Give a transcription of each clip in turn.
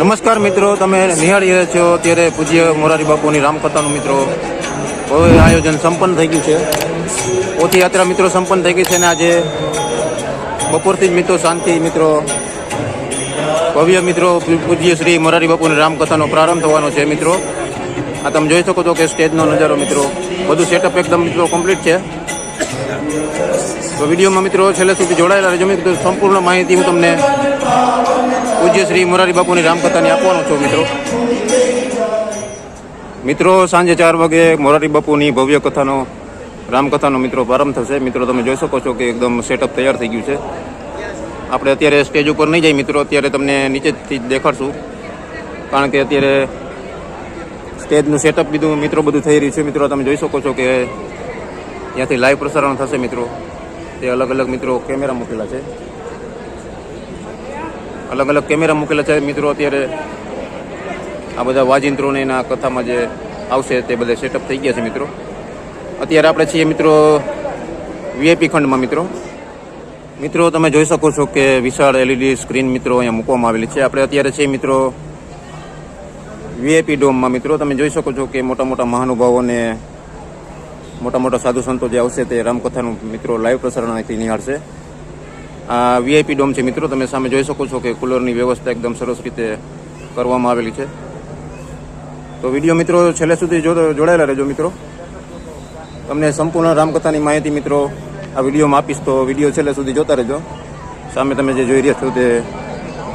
નમસ્કાર મિત્રો, તમે નિહાળી રહ્યા છો. અત્યારે પૂજ્ય મોરારી બાપુની રામકથાનું મિત્રો, હવે આયોજન સંપન્ન થઈ ગયું છે. પોથી યાત્રા મિત્રો સંપન્ન થઈ ગઈ છે અને આજે બપોરથી જ મિત્રો શાંતિ મિત્રો, ભવ્ય મિત્રો, પૂજ્ય શ્રી મોરારી બાપુની રામકથાનો પ્રારંભ થવાનો છે મિત્રો. આ તમે જોઈ શકો છો કે સ્ટેજનો નજારો મિત્રો, બધું સેટઅપ એકદમ મિત્રો કમ્પ્લીટ છે. તો વિડીયોમાં મિત્રો છેલ્લે સુધી જોડાયેલા રહેજો. મિત્રો સંપૂર્ણ માહિતી હું તમને પૂજ્ય શ્રી મોરારી બાપુની રામકથાની આપવાનો છું મિત્રો. મિત્રો, સાંજે ચાર વાગે મોરારી બાપુની ભવ્ય કથાનો, રામકથાનો મિત્રો પ્રારંભ થશે. મિત્રો, તમે જોઈ શકો છો કે એકદમ સેટઅપ તૈયાર થઈ ગયું છે. આપણે અત્યારે સ્ટેજ ઉપર નહીં જઈએ મિત્રો, અત્યારે તમને નીચેથી જ દેખાડશું. કારણ કે અત્યારે સ્ટેજનું સેટઅપ બીજું મિત્રો બધું થઈ રહ્યું છે. મિત્રો, તમે જોઈ શકો છો કે ત્યાંથી લાઈવ પ્રસારણ થશે મિત્રો. તે અલગ અલગ મિત્રો કેમેરા મૂકેલા છે. અલગ અલગ કેમેરા મૂકેલા છે મિત્રો અત્યારે. આ બધા વાજિંત્રોને એના કથામાં જે આવશે તે બધા સેટઅપ થઈ ગયા છે મિત્રો. અત્યારે આપણે છીએ મિત્રો વીઆઈપી ખંડમાં મિત્રો. મિત્રો, તમે જોઈ શકો છો કે વિશાળ એલઈડી સ્ક્રીન મિત્રો અહીંયા મૂકવામાં આવેલી છે. આપણે અત્યારે છીએ મિત્રો વીઆઈપી ડોમમાં. મિત્રો, તમે જોઈ શકો છો કે મોટા મોટા મહાનુભાવોને મોટા મોટા સાધુ સંતો જે આવશે તે રામકથાનું મિત્રો લાઈવ પ્રસારણ અહીંથી નિહાળશે. આ વીઆઈપી ડોમ છે મિત્રો, તમે સામે જોઈ શકો છો કે કુલરની વ્યવસ્થા એકદમ સરસ રીતે કરવામાં આવેલી છે. તો વીડિયો મિત્રો છેલ્લે સુધી જોડાયેલા રહેજો મિત્રો. તમને સંપૂર્ણ રામકથાની માહિતી મિત્રો આ વિડીયોમાં આપીશ, તો વીડિયો છેલ્લે સુધી જોતા રહેજો. સામે તમે જે જોઈ રહ્યા છો તે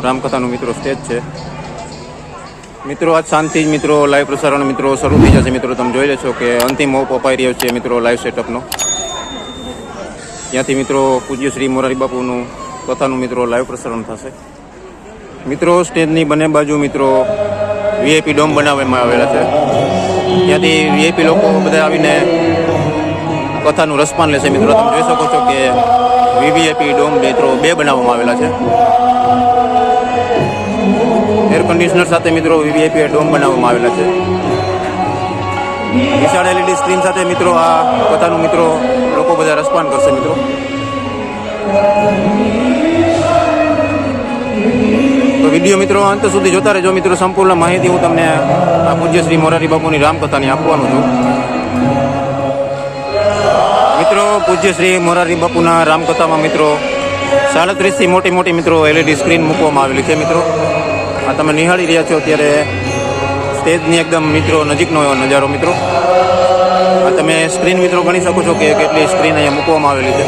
રામકથાનું મિત્રો સ્ટેજ છે. મિત્રો, આજ શાંતિ જ મિત્રો લાઈવ પ્રસારણ મિત્રો શરૂ થઈ જશે. મિત્રો, તમે જોઈ લેશો કે અંતિમ ઓપ અપાઈ રહ્યો છે મિત્રો લાઈવ સેટઅપનો ત્યાંથી મિત્રો પૂજ્ય શ્રી મોરારી બાપુનું કથાનું મિત્રો લાઈવ પ્રસારણ થશે. મિત્રો, સ્ટેજની બંને બાજુ મિત્રો વીઆઈપી ડોમ બનાવવામાં આવેલા છે. ત્યાંથી વીઆઈપી લોકો બધા આવીને કથાનું રસપાન લેશે. મિત્રો, તમે જોઈ શકો છો કે વીવીઆઈપી ડોમ મિત્રો બે બનાવવામાં આવેલા છે. એર કન્ડિશનર સાથે મિત્રો વીવીઆઈપી ડોમ બનાવવામાં આવેલા છે. વિશાળ એલઈડી સ્ક્રીન સાથે મિત્રો આ કથાનું મિત્રો લોકો બધા રસપાન કરશે મિત્રો. તો વીડિયો મિત્રો અંત સુધી જોતા રહેજો. મિત્રો સંપૂર્ણ માહિતી હું તમને આ પૂજ્ય શ્રી મોરારી બાપુની રામકથાની આપવાનું છું. મિત્રો પૂજ્ય શ્રી મોરારી બાપુના રામકથામાં મિત્રો સાડત્રીસથી મોટી મોટી મિત્રો એલઈડી સ્ક્રીન મૂકવામાં આવેલી છે મિત્રો. આ તમે નિહાળી રહ્યા છો ત્યારે સ્ટેજની એકદમ મિત્રો, નજીકનો એવો નજારો મિત્રો. આ તમે સ્ક્રીન મિત્રો ગણી શકો છો કે કેટલી સ્ક્રીન અહીંયા મૂકવામાં આવેલી છે.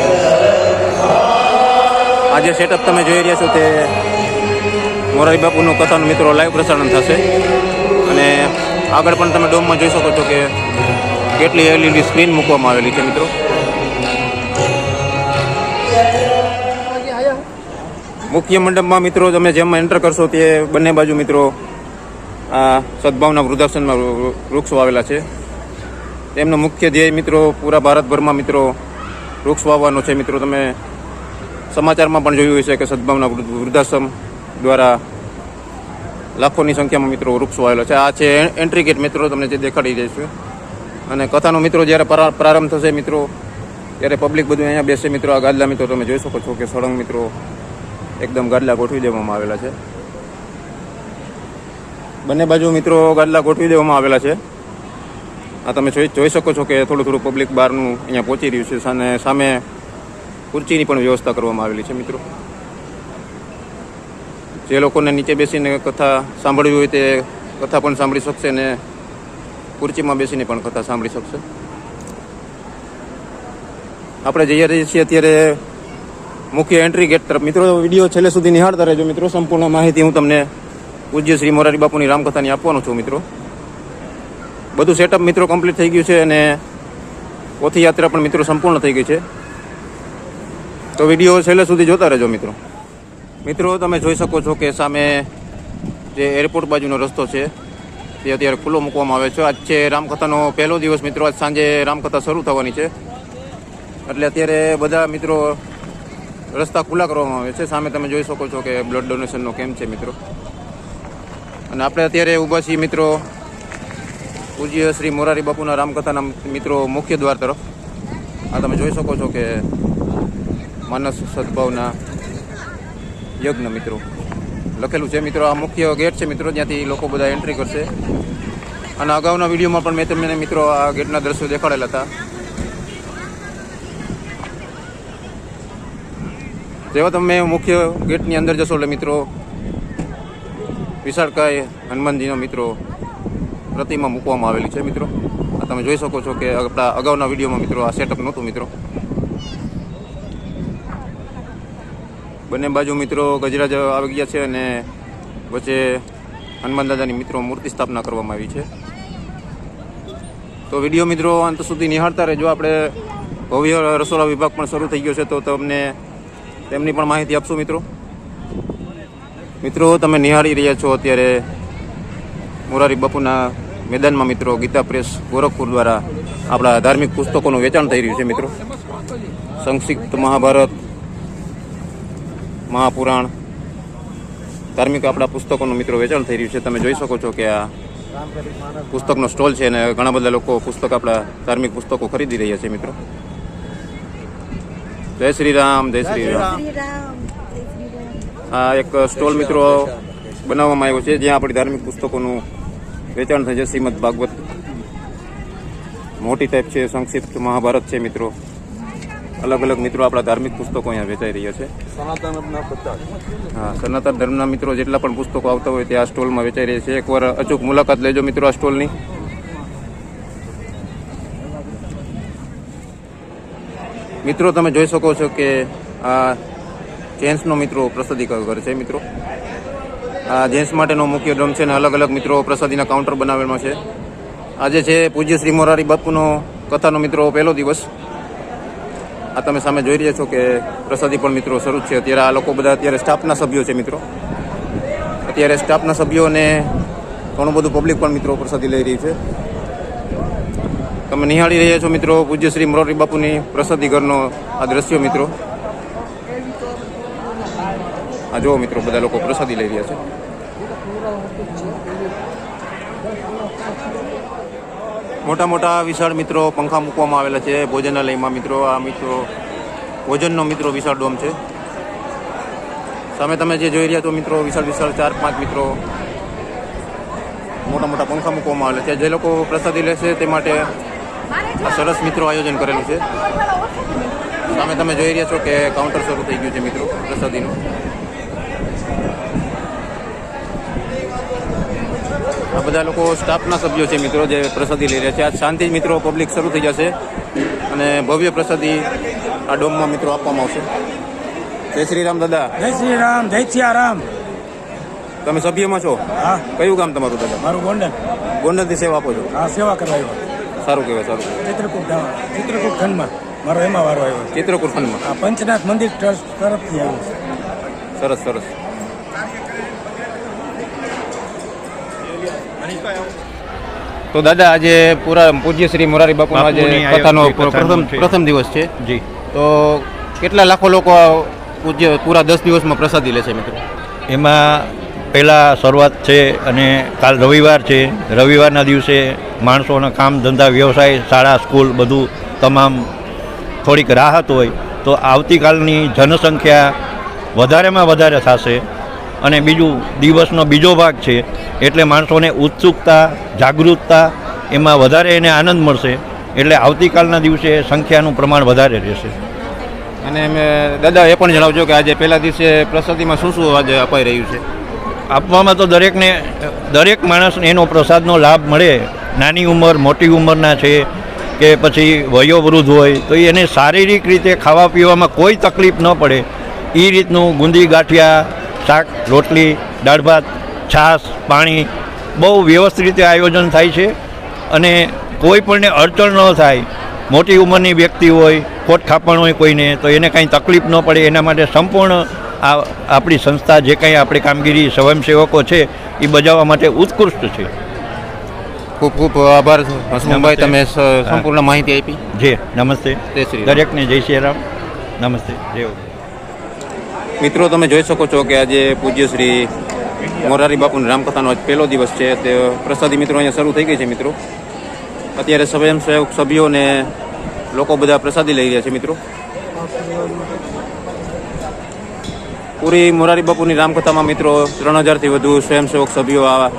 આ જે સેટઅપ તમે જોઈ રહ્યા છો તે મોરારી બાપુનું કથાનું મિત્રો લાઈવ પ્રસારણ થશે. અને આગળ પણ તમે ડોમમાં જોઈ શકો છો કે કેટલી એલઈડી સ્ક્રીન મૂકવામાં આવેલી છે મિત્રો. મુખ્ય મંડપમાં મિત્રો તમે જેમ એન્ટર કરશો તે બંને બાજુ મિત્રો આ સદભાવના વૃદ્ધાશ્રમમાં વૃક્ષો આવેલા છે. તેમનો મુખ્ય ધ્યેય મિત્રો પૂરા ભારતભરમાં મિત્રો વૃક્ષ વાવવાનો છે. મિત્રો તમે સમાચારમાં પણ જોયું હશે કે સદભાવના વૃદ્ધ- વૃદ્ધાશ્રમ દ્વારા લાખોની સંખ્યામાં મિત્રો વૃક્ષો આવેલો છે. આ છે એન્ટ્રી ગેટ મિત્રો, તમને જે દેખાડી દઈશું. અને કથાનો મિત્રો જ્યારે પ્રા- પ્રારંભ થશે મિત્રો, ત્યારે પબ્લિક બધું અહીંયા બેસે મિત્રો. આ ગાદલા મિત્રો તમે જોઈ શકો છો કે સળંગ મિત્રો એકદમ ગાદલા ગોઠવી દેવામાં આવેલા છે. બંને બાજુ મિત્રો ગાદલા ગોઠવી દેવામાં આવેલા છે. આ તમે જોઈ જોઈ શકો છો કે થોડું થોડું પબ્લિક બહારનું અહીંયા પહોંચી રહ્યું છે. અને સામે ખુરચીની પણ વ્યવસ્થા કરવામાં આવેલી છે મિત્રો. જે લોકોને નીચે બેસીને કથા સાંભળવી હોય તે કથા પણ સાંભળી શકશે ને ખુરચીમાં બેસીને પણ કથા સાંભળી શકશે. આપણે જઈ રહીએ છીએ અત્યારે મુખ્ય એન્ટ્રી ગેટ તરફ. મિત્રો, વીડિયો છેલ્લે સુધી નિહાળતા રહેજો. મિત્રો, સંપૂર્ણ માહિતી હું તમને પૂજ્ય શ્રી મોરારી બાપુની રામકથાની આપવાનો છું, મિત્રો. બધું સેટઅપ મિત્રો કમ્પ્લીટ થઈ ગયું છે અને પોથી યાત્રા પણ મિત્રો સંપૂર્ણ થઈ ગઈ છે. તો વીડિયો છેલ્લે સુધી જોતા રહેજો, મિત્રો. મિત્રો, તમે જોઈ શકો છો કે સામે જે એરપોર્ટ બાજુનો રસ્તો છે, તે અત્યારે ખુલ્લો મૂકવામાં આવે છે. આજ છે રામકથાનો પહેલો દિવસ, મિત્રો. આજ સાંજે રામકથા શરૂ થવાની છે. એટલે અત્યારે બધા મિત્રો રસ્તા ખુલ્લા કરવામાં આવે છે. સામે તમે જોઈ શકો છો કે બ્લડ ડોનેશનનો કેમ્પ છે મિત્રો. અને આપણે અત્યારે ઊભા છીએ મિત્રો પૂજ્ય શ્રી મોરારી બાપુના રામકથાના મિત્રો મુખ્ય દ્વાર તરફ. આ તમે જોઈ શકો છો કે માનસ સદભાવના યજ્ઞ મિત્રો. લખેલું છે મિત્રો, આ મુખ્ય ગેટ છે મિત્રો, જ્યાંથી લોકો બધા એન્ટ્રી કરશે. અને અગાઉના વિડીયોમાં પણ મેં તમને મિત્રો આ ગેટના દ્રશ્યો દેખાડેલા હતા. જેવા તમે મુખ્ય ગેટની અંદર જશો એટલે મિત્રો, વિશાળકાય હનુમાનજીનો મિત્રો પ્રતિમા મૂકવામાં આવેલી છે મિત્રો. આ તમે જોઈ શકો છો કે આપણા અગાઉના વિડીયોમાં મિત્રો આ સેટઅપ નહોતું મિત્રો. બંને બાજુ મિત્રો ગજરાજ આવી ગયા છે અને વચ્ચે હનુમાન દાદાની મિત્રો મૂર્તિ સ્થાપના કરવામાં આવી છે. તો વીડિયો મિત્રો અંત સુધી નિહાળતા રહેજો. આપણે ભવ્ય રસોડા વિભાગ પણ શરૂ થઈ ગયો છે. તો તમને તેમની પણ માહિતી આપશું મિત્રો? મિત્રો, તમે નિહાળી રહ્યા છો અત્યારે મોરારી બાપુના મેદાનમાં મિત્રો, ગીતા પ્રેસ ગોરખપુર દ્વારા આપણા ધાર્મિક પુસ્તકોનું વેચાણ થઈ રહ્યું છે મિત્રો. સંક્ષિપ્ત મહાભારત, મહાપુરાણ ધાર્મિક આપણા પુસ્તકોનું મિત્રો વેચાણ થઈ રહ્યું છે. તમે જોઈ શકો છો કે આ પુસ્તકનો સ્ટોલ છે અને ઘણા બધા લોકો પુસ્તક આપણા ધાર્મિક પુસ્તકો ખરીદી રહ્યા છે મિત્રો. જય શ્રી રામ જય શ્રી રામ આ એક સ્ટોલ મિત્રો બનાવવામાં આવ્યો છે જ્યાં આપણી ધાર્મિક પુસ્તકોનું વેચાણ થાય છે શ્રીમદ ભાગવત મોટી ટાઈપ છે સંક્ષિપ્ત મહાભારત છે મિત્રો. અલગ અલગ મિત્રો આપણા ધાર્મિક પુસ્તકો અહીંયા વેચાઈ રહ્યા છે. હા સનાતન ધર્મના મિત્રો જેટલા પણ પુસ્તકો આવતા હોય તે આ સ્ટોલમાં વેચાઈ રહ્યા છે. એકવાર અચૂક મુલાકાત લેજો મિત્રો આ સ્ટોલની. મિત્રો, તમે જોઈ શકો છો કે આ જેન્ટ્સનો મિત્રો પ્રસાદી કરે છે, મિત્રો. આ જેન્ટ્સ માટેનો મુખ્ય ડ્રમ છે અને અલગ અલગ મિત્રો પ્રસાદીના કાઉન્ટર બનાવેલા છે. આજે છે પૂજ્ય શ્રી મોરારી બાપુનો કથાનો મિત્રો પહેલો દિવસ. આ તમે સામે જોઈ રહ્યા છો કે પ્રસાદી પણ મિત્રો શરૂ છે. અત્યારે આ લોકો બધા અત્યારે સ્ટાફના સભ્યો છે, મિત્રો. અત્યારે સ્ટાફના સભ્યો અને ઘણું બધું પબ્લિક પણ મિત્રો પ્રસાદી લઈ રહી છે. તમે નિહાળી રહ્યા છો મિત્રો પૂજ્ય શ્રી મોરારી બાપુની પ્રસાદી ઘરનો આ દ્રશ્યો મિત્રો. આ જુઓ મિત્રો, બધા લોકો પ્રસાદી લઈ રહ્યા છે. મોટા મોટા વિશાળ મિત્રો પંખા મૂકવામાં આવેલા છે ભોજનાલયમાં મિત્રો. આ મિત્રો ભોજનનો મિત્રો વિશાળ ડોમ છે. સામે તમે જે જોઈ રહ્યા છો મિત્રો, વિશાળ વિશાળ ચાર પાંચ મિત્રો. મોટા મોટા પંખા મૂકવામાં આવેલા છે. જે લોકો પ્રસાદી લેશે તે માટે આ સરસ મિત્રો આયોજન કરેલું છે. સામે તમે જોઈ રહ્યા છો કે કાઉન્ટર શરૂ થઈ ગયું છે મિત્રો પ્રસાદીનું. આ બધા લોકો સ્ટાફના સભ્યો છે મિત્રો જે પ્રસાદી લઈ રહ્યા છે. આજ શાંતિ મિત્રો પબ્લિક શરૂ થઈ જશે અને ભવ્ય પ્રસાદી આ ડોમમાં મિત્રો આપવામાં આવશે. જય શ્રી રામ દાદા. જય શ્રી રામ જય સિયા રામ તમે સભ્યમાં છો? હા. કયું ગામ તમારું દાદા? મારું ગોંડલ. ગોંડલથી સેવા આપો છો? હા સેવા કરવા સારું કહેવાય સારું કહેવાય. ચિત્રકૂટ ચિત્રકૂટ ખંડમાં. મારો એમાં વારો આવ્યો ચિત્રકૂટ ખંડમાં. આ પંચનાથ મંદિર ટ્રસ્ટ તરફથી આવ્યો છે. સરસ સરસ. તો દાદા આજે પૂરા પૂજ્ય શ્રી મોરારી બાપુનો આજે કથાનો પ્રથમ પ્રથમ દિવસ છે. જી. તો કેટલા લાખો લોકો પૂજ્ય પૂરા દસ દિવસમાં પ્રસાદી લે છે મિત્રો? એમાં પહેલાં શરૂઆત છે અને કાલ રવિવાર છે. રવિવારના દિવસે માણસોના કામ, ધંધા, વ્યવસાય, શાળા, સ્કૂલ બધું તમામ થોડીક રાહત હોય તો આવતીકાલની જનસંખ્યા વધારેમાં વધારે થશે અને બીજું દિવસનો બીજો ભાગ છે એટલે માણસોને ઉત્સુકતા, જાગૃતતા એમાં વધારે એને આનંદ મળશે એટલે આવતીકાલના દિવસે સંખ્યાનું પ્રમાણ વધારે રહેશે. અને મેં દાદા એ પણ જણાવજો કે આજે પહેલા દિવસે પ્રસાદીમાં શું શું આજે અપાઈ રહ્યું છે? આપવામાં તો દરેકને, દરેક માણસને એનો પ્રસાદનો લાભ મળે. નાની ઉંમર, મોટી ઉંમરના છે કે પછી વયોવૃદ્ધ હોય, તો એને શારીરિક રીતે ખાવા પીવામાં કોઈ તકલીફ ન પડે. એ રીતનું ગુંદી, ગાંઠિયા, શાક, રોટલી, દાળ ભાત, છાશ, પાણી બહુ વ્યવસ્થિત રીતે આયોજન થાય છે. અને કોઈ પણને અડચણ ન થાય, મોટી ઉંમરની વ્યક્તિ હોય, ખોટ ખાપણ હોય કોઈને, તો એને કાંઈ તકલીફ ન પડે. એના માટે સંપૂર્ણ આ આપણી સંસ્થા જે કંઈ આપણી કામગીરી સ્વયંસેવકો છે એ બજાવવા માટે ઉત્કૃષ્ટ છે. ખૂબ ખૂબ આભાર હસમુખભાઈ તમે સંપૂર્ણ માહિતી આપી. જે નમસ્તે. દરેકને જય શ્રી રામ. નમસ્તે જય મિત્રો તમે જોઈ શકો છો કે આજે પૂજ્ય શ્રી મોરારી બાપુની રામકથાનો આજ પહેલો દિવસ છે. તે પ્રસાદી મિત્રો અહીંયા શરૂ થઈ ગઈ છે મિત્રો. અત્યારે સ્વયંસેવક સભ્યોને લોકો બધા પ્રસાદી લઈ રહ્યા છે મિત્રો. પૂરી મોરારી બાપુની રામકથામાં મિત્રો ત્રણ હજારથી વધુ સ્વયંસેવક સભ્યો આ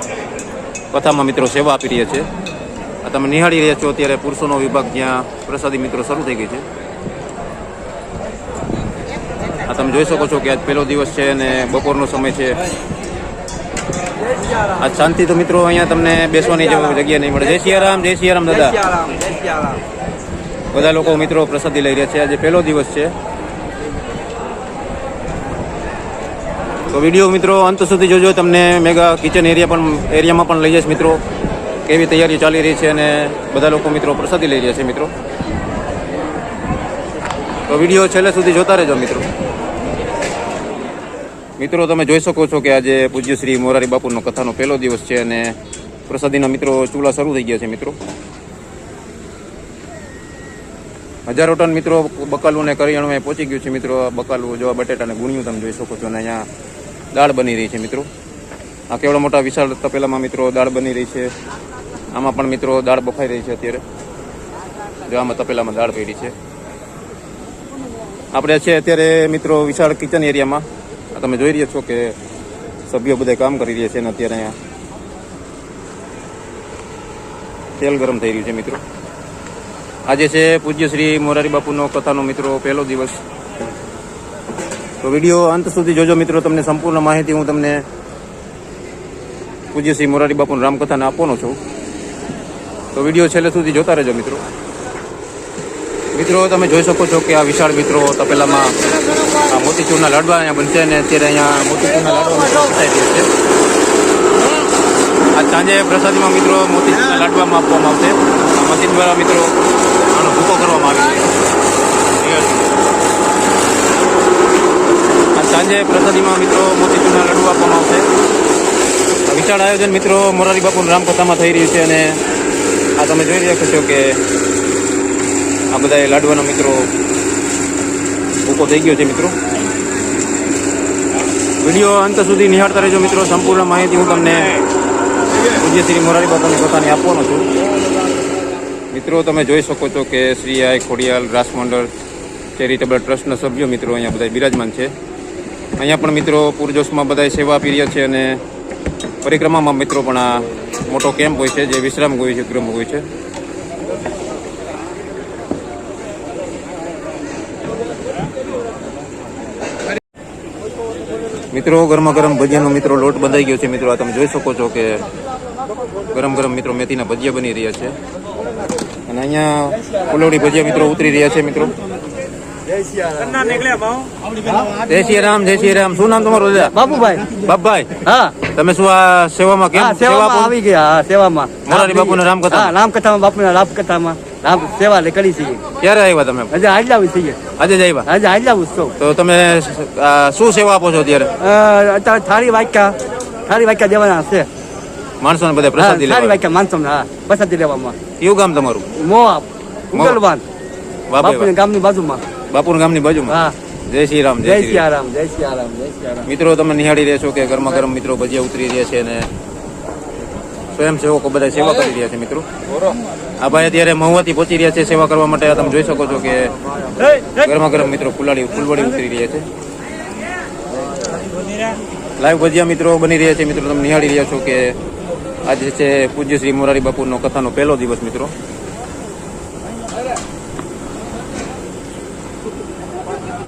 કથામાં મિત્રો સેવા આપી રહ્યા છે. આ તમે નિહાળી રહ્યા છો અત્યારે પુરુષોનો વિભાગ જ્યાં પ્રસાદી મિત્રો શરૂ થઈ ગઈ છે. આ તમે જોઈ શકો છો કે આજ પહેલો દિવસ છે અને બપોરનો સમય છે. આજ શાંતિ તો મિત્રો અહીંયા તમને બેસવાની જગ્યા નહીં મળે. જય સિયારામ જય સિયારામ દાદા. બધા લોકો મિત્રો પ્રસાદી લઈ રહ્યા છે. આજે પહેલો દિવસ છે. તો વીડિયો મિત્રો અંત સુધી જોજો. તમને મેગા કિચન એરિયા પણ એરિયામાં પણ લઈ જઈશ મિત્રો. કેવી તૈયારી ચાલી રહી છે અને બધા લોકો મિત્રો પ્રસાદી લઈ રહ્યા છે મિત્રો. તો વીડિયો છેલ્લે સુધી જોતા રહેજો મિત્રો. મિત્રો, તમે જોઈ શકો છો કે આજે પૂજ્ય શ્રી મોરારી બાપુનો કથાનો પહેલો દિવસ છે અને પ્રસાદીના મિત્રો ચૂલા શરૂ થઈ ગયા છે મિત્રો. હજારો ટન મિત્રો બકાલું ને કરિયાણું પહોંચી ગયું છે મિત્રો. બકાલું જોવા આ ગુણ્યું તમે જોઈ શકો છો અને અહીંયા દાળ બની રહી છે, મિત્રો. આ કેવડા મોટા વિશાળ તપેલામાં, મિત્રો, દાળ બની રહી છે. આમાં પણ, મિત્રો, દાળ બફાઈ રહી છે અત્યારે. જો આમાં તપેલામાં દાળ પડી છે. આપણે છે અત્યારે, મિત્રો, વિશાળ કિચન એરિયામાં તમે જોઈ રહ્યા છો કે સભ્યો બધા કામ કરી રહ્યા છે અને અત્યારે અહીંયા તેલ ગરમ થઈ રહ્યું છે, મિત્રો. આજે છે પૂજ્ય શ્રી મોરારી બાપુનો કથાનો, મિત્રો, પહેલો દિવસ. તો વીડિયો અંત સુધી જોજો મિત્રો, તમને સંપૂર્ણ માહિતી હું તમને પૂજ્ય શ્રી મોરારી બાપુની રામકથાને આપવાનો છું. તો વીડિયો છેલ્લે સુધી જોતા રહેજો મિત્રો. મિત્રો, તમે જોઈ શકો છો કે આ વિશાળ મિત્રો તપેલામાં આ મોતીચૂરના લાડવા અહીંયા બનશે અને અત્યારે અહીંયા મોતીચૂરના લાડવા આ સાંજે પ્રસાદીમાં મિત્રો મોતીચૂરના લાડવામાં આપવામાં આવશે. મશીન દ્વારા મિત્રો આનો ભૂકો કરવામાં આવે છે. સાંજે પ્રસાદીમાં મિત્રો મોતીચૂરના લાડુ આપવામાં આવશે. વિશાળ આયોજન મિત્રો મોરારી બાપુની રામકથામાં થઈ રહ્યું છે અને આ તમે જોઈ રહ્યા છો કે આ બધા લાડવાના મિત્રો ભૂકો થઈ ગયો છે મિત્રો. વીડિયો અંત સુધી નિહાળતા રહેજો મિત્રો. સંપૂર્ણ માહિતી હું તમને પૂજ્ય શ્રી મોરારી બાપુની પોતાની આપવાનો છું. મિત્રો, તમે જોઈ શકો છો કે શ્રી આય ખોડિયાલ રાસ મંડળ ચેરિટેબલ ટ્રસ્ટના સભ્યો મિત્રો અહીંયા બધા બિરાજમાન છે. અહીંયા પણ મિત્રો પૂરજોશમાં બધા સેવા આપી રહ્યા છે અને પરિક્રમામાં મિત્રો પણ આ મોટો કેમ્પ હોય છે, જે વિશ્રામ હોય છે ગૃહ હોય છે. મિત્રો ગરમા ગરમ ભજીયાનો મિત્રો લોટ બંધાઈ ગયો છે. મિત્રો, આ તમે જોઈ શકો છો કે ગરમ ગરમ મિત્રો મેથીના ભજીયા બની રહ્યા છે. અને અહીંયા ફુલવડી ભજીયા મિત્રો ઉતરી રહ્યા છે, મિત્રો. જય શ્રી રામ જય શ્રી રામ શું નામ તમારું દાદા? બાપભાઈ હા. તમે શું આ સેવામાં કેમ સેવામાં આવી ગયા સેવામાં. મોરારી બાપુની રામકથા? રામકથામાં બાપુના રામકથામાં. રામ સેવા કરી છીએ. ક્યારે આવ્યા તમે? હજે હાજલાવી છીએ. આજે જ આવ્યા? હજે હાજલાવું છું. તો તમે શું સેવા આપો છો અત્યારે? અત્યારે થાળી વાક્યા થાળી વાક્યા દેવાના છે. માણસોને બધા પ્રસાદી લેવા. વાક્યા માનસો હા પ્રસાદી લેવામાં. કયું ગામ તમારું? મોવા ઉગલવાન. બાપુની ગામની બાજુમાં. બાપુર ગામની બાજુમાં? હા. જય શ્રી રામ જય જય શ્રી રામ. જય શ્રી રામ મિત્રો તમે નિહાળી રહ્યા છો કે ગરમા ગરમ મિત્રો ભજીયા ઉતરી રહ્યા છે અને સ્વયંસેવકો બધા સેવા કરી રહ્યા છે મિત્રો. આ ભાઈ અત્યારે મહુવાથી પહોંચી રહ્યા છે સેવા કરવા માટે. તમે જોઈ શકો છો કે ગરમા ગરમ મિત્રો ફુલાડી ફૂલવડી ઉતરી રહ્યા છે. લાઈવ ભજીયા મિત્રો બની રહ્યા છે. મિત્રો તમે નિહાળી રહ્યા છો કે આજે છે પૂજ્ય શ્રી મોરારી બાપુનો કથાનો પહેલો દિવસ મિત્રો.